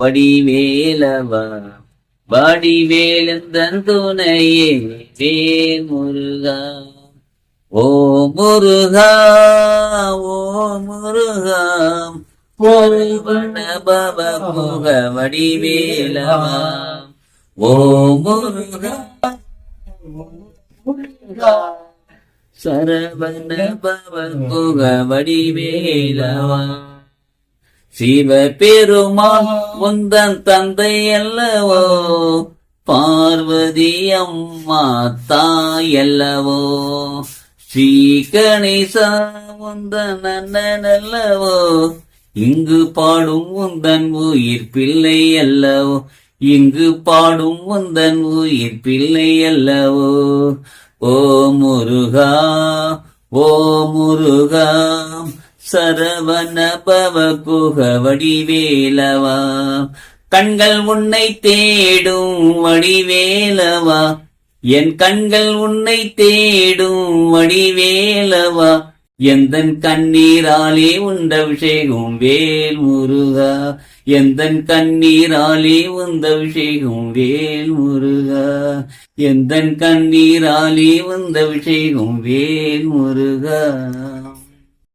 வடிவேலவா? வடிவேலந்தன் துணையே வேல் முருகா. ஓ முருகா ஓ முருகா. பொருள்வன பவ புக வடிவேலவா. ஓ முருகா சரவண பவ புக வடிவேலவா. சிவ பெருமான் உந்தன் தந்தை அல்லவோ? பார்வதி அம்மா தாய் அல்லவோ? ஸ்ரீ கணேசா உந்தன் அண்ணன் அல்லவோ? இங்கு பாடும் உந்தன் உயிர் பிள்ளை அல்லவோ? இங்கு பாடும் உந்தன் உயிர் பிள்ளை அல்லவோ? ஓ முருகா ஓ முருகா சரவண பவ குக வடிவேலவா கண்கள் உன்னை தேடும் வடிவேலவா? என் கண்கள் உன்னை தேடும் வடிவேலவா? எந்த கண்ணீராலே உண்ட அபிஷேகம் வேல் முருகா? எந்த கண்ணீராலே உந்த அபிஷேகம் வேல் முருகா? எந்த கண்ணீராலே உந்த அபிஷேகம் வேல் முருகா?